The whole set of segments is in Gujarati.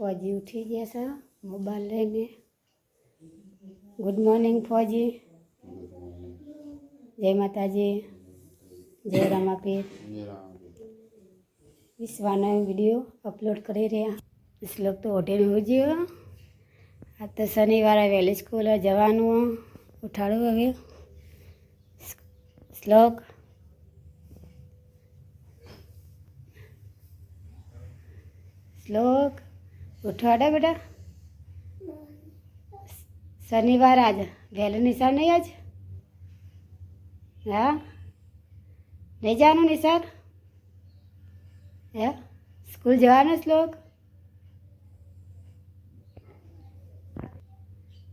ફોજી ઉઠી ગયા છે મોબાઈલ લઈને ગુડ મોર્નિંગ ફોજી જય માતાજી જય રામાપીર વિશ્વાના વીડિયો અપલોડ કરી રહ્યા શ્લોક તો ઓઢીને હોજ્યો આ તો શનિવારે વહેલી સ્કૂલે જવાનું ઉઠાડું હવે શ્લોક શ્લોક ઉઠવાડે બેટા? શનિવાર આજ. વહેલું નિશાળ નહીં આજ? હા? નહીં જવાનું નિશાળ? હે? સ્કૂલ જવાનો શ્લોક?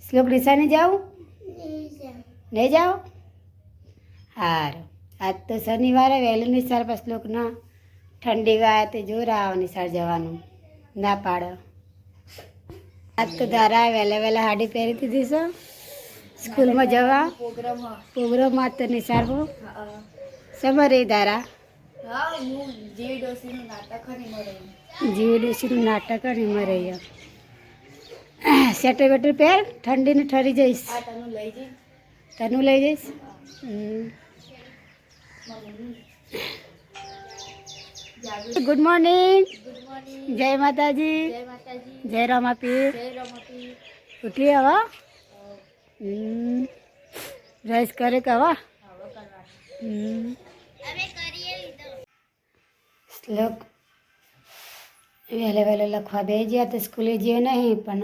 શ્લોક નિશાળ નહીં જાઉં નહીં જાઓ? સારું આજ તો શનિવારે વહેલું નિશાળ પર શ્લોકના ઠંડી ગાય તે જોર આવો નિશાળ જવાનું. ના પાડો. આજ તો ધારા વહેલા વહેલા હાડી પહેરી દીધી છે. સ્કૂલમાં જવા. પ્રોગ્રામમાં તો નિશાળમાં સમરે ધારા. જીવી ડોસીનું નાટક નહીં મરે સેટર વેટર પહેર ઠંડીને ઠરી જઈશ. તનું લઈ જઈશ? હમ. ગુડ મોર્નિંગ જય માતાજી. જય રામાપીર. ઉઠી હવા? હમ. રસ કરે કવા. શ્લોક. વહેલે વહેલે લખવા બે ગયા તો સ્કૂલે જ્યો નહીં પણ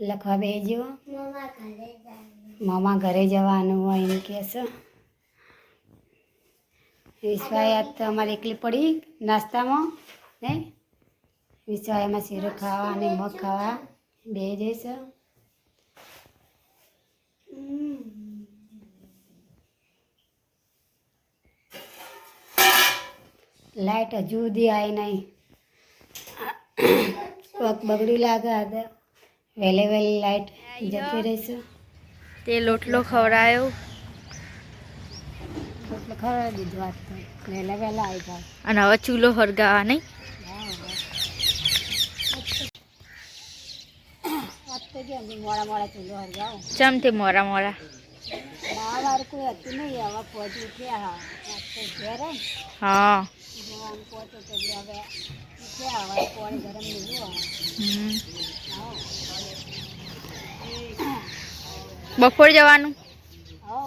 લખવા બે ગયો મામા ઘરે જવાનું હોય એમ કહે છે વિશ્વાયાત તો અમારે એકલી પડી નાસ્તામાં ને? વિશ્વાયામાં શીરો ખાવા અને મગ ખાવા બે જઈશ લાઈટ હજુ સુધી આવી નહીં. પગ બગડી લાગે આજે. વહેલે વહેલી લાઈટ જતી રહેશે. તે લોટલો ખવડાયો. એટલે ખબર દીધું વાત વહેલા વહેલા આવી જાય અને હવે ચૂલો હરગાવા નહીં? વાત તો મોડા મોડા ચૂલો હરગાવ. ચમ તે મોરા મોરા હા. બપોર જવાનું? હવ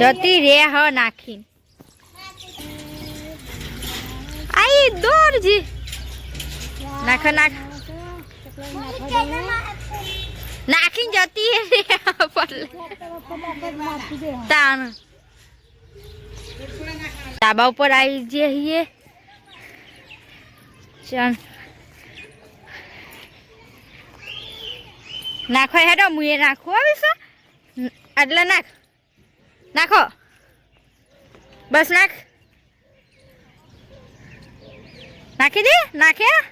જતી રે હ નાખી. આઈ દોરજી નાખ નાખ. નાખીને જતી રે તાણ. ધાબા ઉપર આવી જઈએ ચાલ. નાખો હેડો મુએ નાખો આવીશ એટલે નાખ. નાખો. બસ નાખ. નાખી દે? નાખ્યા?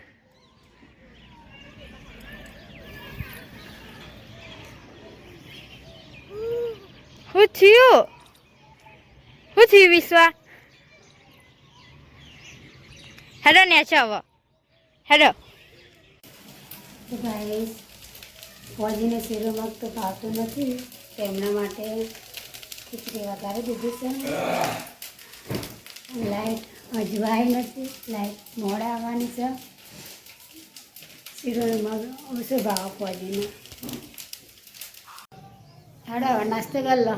શું થયું? શું થયું વિશ્વા? હેડો ને છો હવે. ભાઈ ફોજીને શેરો મગ તો ફાવતો નથી. તેમના માટે ખીચડી વઘારી દીધી છે. લાઈટ અજવાય નથી લાઈટ મોડા આવવાની છે. શીરો ને મગ ઓછો ભાવ પડીને હાડો હવે નાસ્તો કરી લો.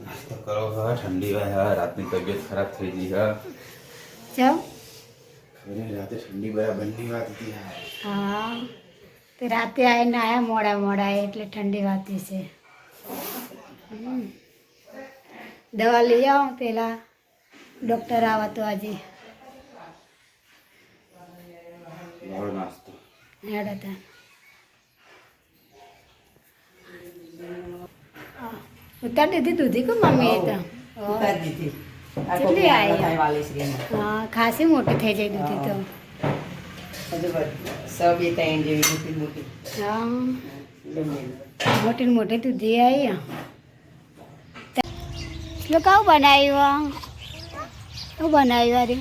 નાસ્તો કરો હા ઠંડી હોય હા રાતની તબિયત ખરાબ થઈ ગઈ હા. જાઓ. રાતે ઠંડી બરાબર બંધી વાત હતી હા. તે રાતે આવીને આવ્યા મોડા મોડા એટલે ઠંડી વાતી છે હમ. દવા લઈ આવો પેલા ડૉક્ટર આવા તો આજે હેડો તાર હા. ઉતાર દીધી દૂધી કો મમ્મી એ તો ઉતાર દીધી આ કેટલી કોકની આઈ? આદત થાય વાલીશ્રીને. હા ખાસી મોટી થઈ જાય દૂધી તો ત્રણ જેવી મોટી મોટી તું. મોટી દૂધી આવી એટલે કાવું બનાવ્યું શું બનાવ્યું અરે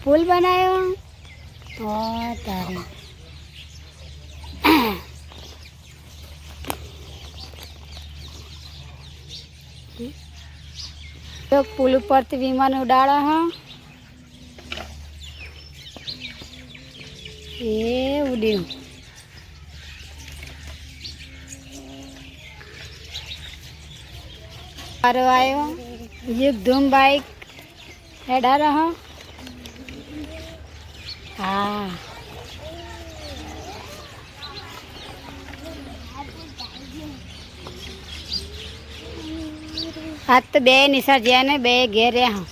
ફૂલ બનાવ્યો ઓ તારે તો પુલ ઉપરથી વિમાન ઉડાડો હા એ ઉડ્યું મારો આવ્યો યુગ ધૂમ બાઈક હેડા રહો હા આજ તો બે નિશાળ જ્યાં ને બે ઘેર રહ્યા હા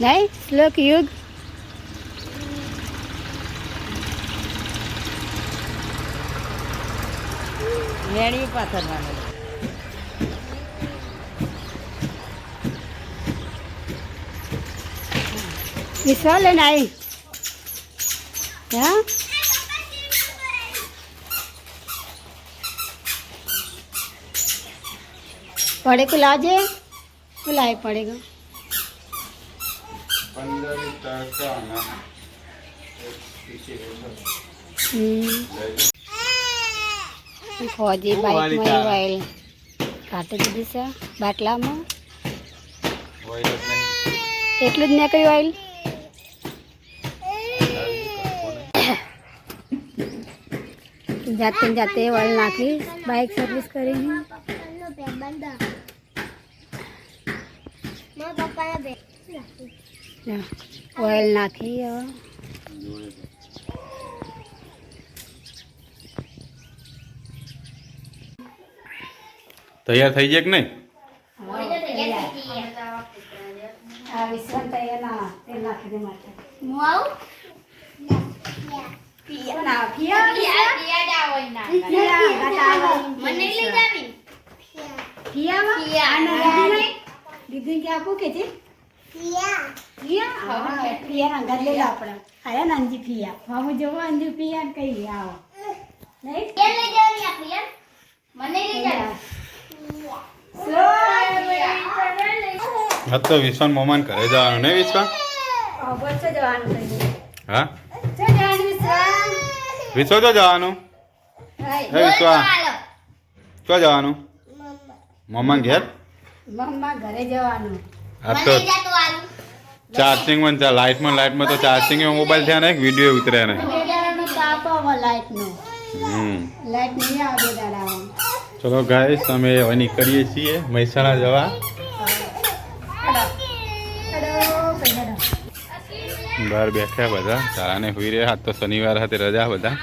નહીં શ્લોક યુગ વેણી પાથરવાનું વિશાલ લઈને આવી હા? પડે કો લાવજે કો લાવી પડેગો હમ. ફોજી બાઇકમાં ઓઇલ કાઢી દીધી છે બાટલામાં. એટલું જ નીકળ્યું ઓઇલ જાતે ને જાતે ઓઇલ નાખી બાઇક સર્વિસ કરીને. ઓઇલ નાખી હવે. તૈયાર થઈ જાય કે નહીં આ વિશ્રામ તૈયાર ના તેલ નાખી દે માટે કોણ આવે? ફિયા? ફિયા, ગાતા આવે. ફિયામાં? આને દીદીને? દીદીને કે આપું કે છે ફિયા? હા, ફિયાના ઘર લઈ લો આપણે. આયા ને અંજી ફિયા. મામું જોવો અંજુ ફિયા ને કઈ આવો. નહીં? હા તો વિશ્વાન મોમાન ઘરે જવાનું ને વિશ્વા ઓ, બોલ, ચો જવાનું કઈ? હા? વિશ્વ તો જવાનું. હે વિશ્વા ક્યાં જવાનું? મોમાન ઘેર? મમ્મા ઘરે જવાનું. આ તો ચાર્જિંગમાં લાઇટમાં લાઇટમાં તો ચાર્જિંગ મોબાઈલ થયા ને વીડિયો ઉતરે ને. બેદાડાનો તાપ આવે લાઈટનો હમ. લાઈટ નહીં આવે બેદાડામાં ચલો ગાઈસ અમે હવે નીકળીએ છીએ મહેસાણા જવા. બહાર બેઠ્યા બધા તારાને હોઈ રહ્યા તો શનિવાર સાથે રજા બધા.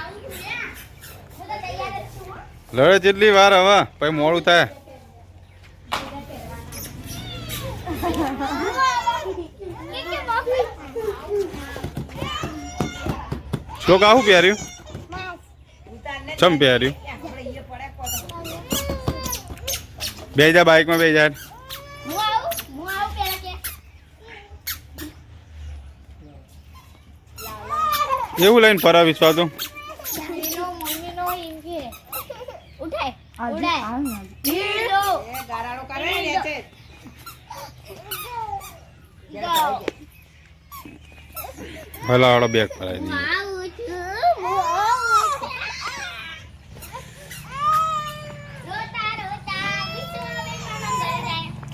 લડે જેટલી વાર હવે પછી મોડું થાય. શું કાહું પહેર્યું ચમ પહેર્યું બે જા બાઇકમાં બે જા. એવું લઈને ફરા વિશ્વા તો હલા વાળો બેગ ફરાવી દઈએ.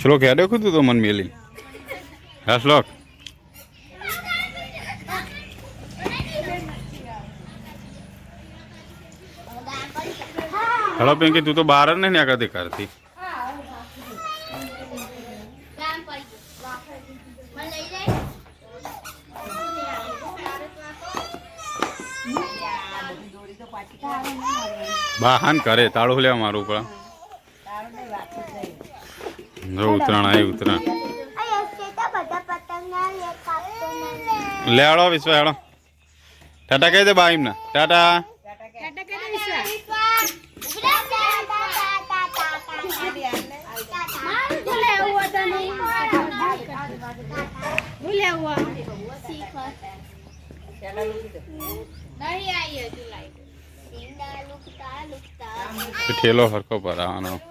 શ્લોક હેડે કીધું તો મન મેલી. હા શ્લોક હલો પિંકી તું તો બહાર જ નહીં નીકળતી કરતી બહાન કરે, તાળું લેવા મારું પણ. જો ઉતરાણ આવી ઉતરાણ. લેડો વિશ્વા, હેડો. ટાટા કહી દે બા એમને. ટાટા. ઠેલો હરકો પર ટાટા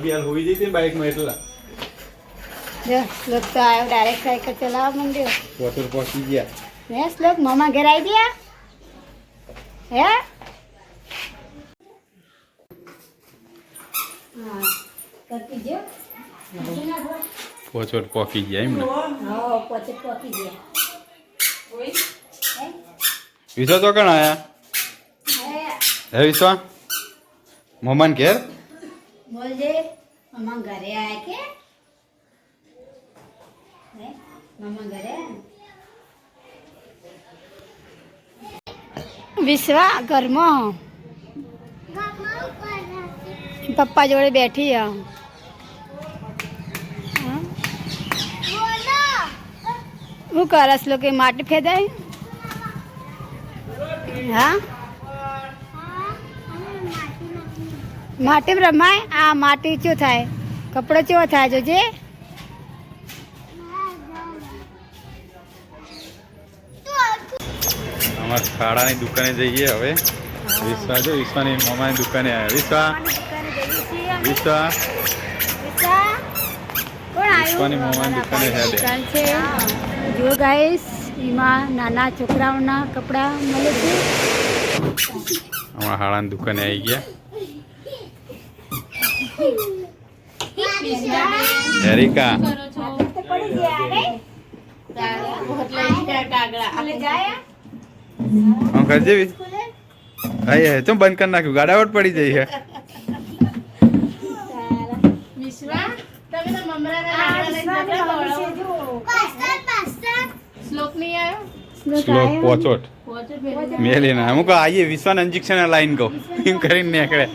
અભી હાલ હોઈ જતી બાઇકમાં એટલા? શ્લોક તો આવ્યો ડાયરેક્ટ સાયકલ ચલાવવા માંડ્યો. વોટર પહોંચી ગયા. હે શ્લોક મામા ઘેર આવી ગયા? હે? પોકી ગયા એમ ને? હા પોકી ગયા. વિશ્વા તો કણ આયા? હે. હે વિશ્વા મોમાન ઘેર? બોલજે મામા ઘરે આયા કે હે મામા ઘરે આયા? વિશ્વા ઘરમાં પપ્પા જોડે બેઠી આ હા? શું કરસ લોકો માટી ફેદાય હા માટી રમાય આ માટી ચો થાય? કપડો ચો થાય જોજે? અમાર ખાડાની દુકાને જઈએ હવે. વિશ્વા જો વિશ્વાની મામાની દુકાને આવ્યા વિશ્વા. વિશ્વા. વિશ્વાની મામાની દુકાને છે જો ગાઈસ એમાં નાના છોકરાઓના કપડાં મળે છે. અમારા હાડાની દુકાને આવી ગયા. એરિકા હું કરજે જેવી હે તું બંધ કરી નાખ્યું? ગાડાવટ પડી જઈ છે શ્લોક પોચોટ. મેલી ના હું કહું, આઈએ વિશ્વાન ઇન્જેક્શન લાઈન કહું. એમ કરીને નીકળે.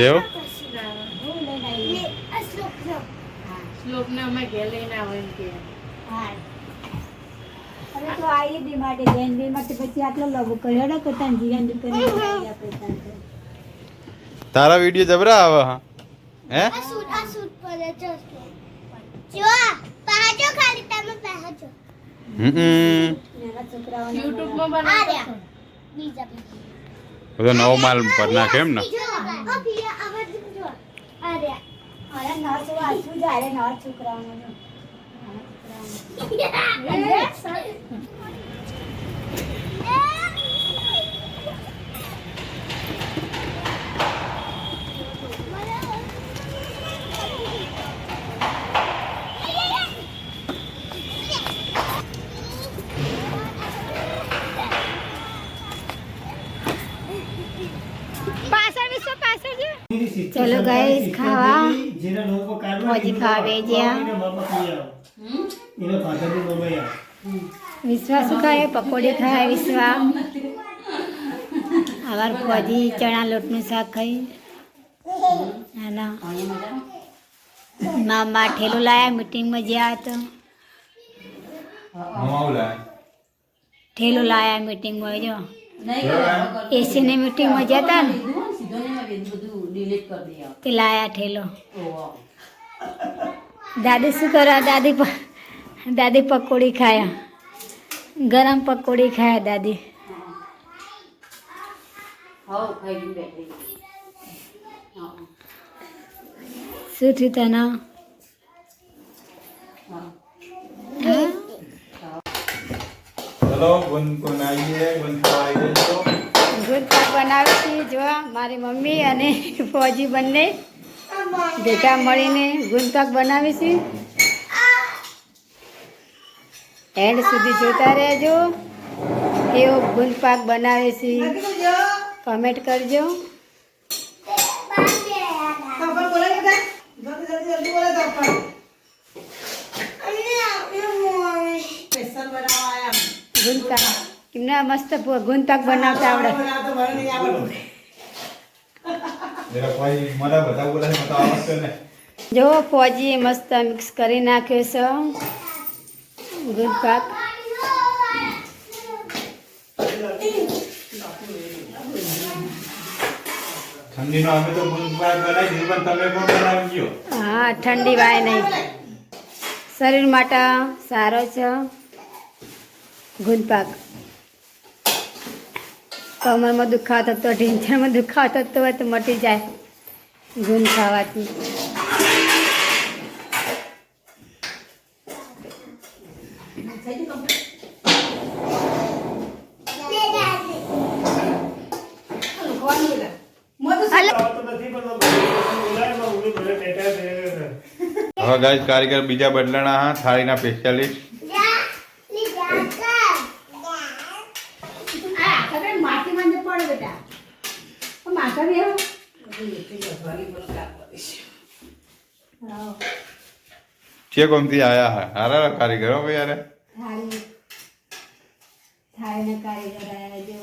એવું હવે તો આવીએ બી માટે જૈન બી માટે પછી આટલો લગો કર્યો ને કરતા જીવન દુકાને આપણે તારા વીડિયો જબરા આવે હા? હે? હમ નાના છોકરાઓને ખાલી નવો માલ પર નાખે એમ ને અરે નર છો આછું નવો માલ છોકરાઓને નાખે એમ ને પાછળ ચલો ગાઈસ ખાવા. મોજી ખાવા બે જ્યાં વિશ્વા શું ખાય? પકોડી ખાય વિશ્વા આવાર ફોજી ચણા લોટનું શાક ખાઈ. ના મામા ઠેલો લાયા મીટિંગમાં ગયા તો ઠેલો લાયા મીટિંગમાં જો. એસીની મીટિંગમાં ગયા હતા ને તે લાયા ઠેલો દાદી શું કરે દાદી પ- દાદી પકોડી ખાયા ગરમ પકોડી ખાયા દાદી હવ ખાઈ બેઠી શું થયું તને ચલો ગુંદ કોણ ગુડ પાક બનાવે છે. જો મારી મમ્મી અને ફોજી બંને ભેગા મળીને ગુંદપાક બનાવે છે. એન્ડ સુધી જોતા રહેજો. કેવો ગુંદપાક બનાવે છે. કમેન્ટ કરજો. સ્પેશિયલ કેમના મસ્ત ગુંદ પાક બનાવતા આવડે ને. જો ફોજી મસ્ત મિક્સ કરી નાખ્યો છે. ગુંદ પાક ઠંડીનો અમે તો ગુંદ પાક બનાવી પણ તમે પણ બનાવી હા ઠંડી વાય નહીં. શરીર માટે સારો છે. ગુંદ પાક કમરમાં દુખાવો થતો ઢીંચણમાં દુખાવો થતો હોય તો મટી જાય ગુણ ખાવાથી. હવે કારીગર બીજા બદલાણા હા થાળીના સ્પેશિયાલિસ્ટ માટી માં પડે બેટા માથા બી છે કોમથી આયા હા હારા કારીગર હો ભાઈ યાર થાળી કારીગર આયા જો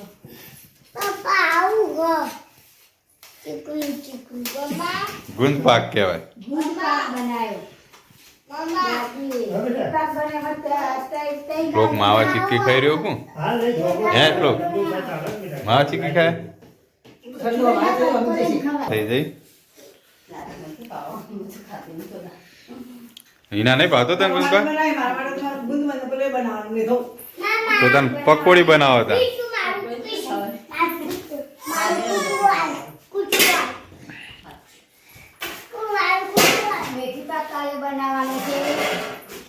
ગુંદ પાક કહેવાય ગુંદ પાક બનાવ્યો ગુંદ પાક બનાવ્યો લોક માવા ચીક્કી ખાઈ રહ્યો કું હે લોક માવા ચીક્કી ખાય ઠંડુ હવા તો અમે જઈશું. થઈ જઈ હિના નહીં ભાવતો તને ગુંદ પાક બનાવી, મારા માટે તમારે ગુંદ મને પેલો એ બનાવવાનું લીધો. તો તને પકોડી બનાવો હતા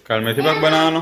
કાલ મેથી પાક બનાવવાનો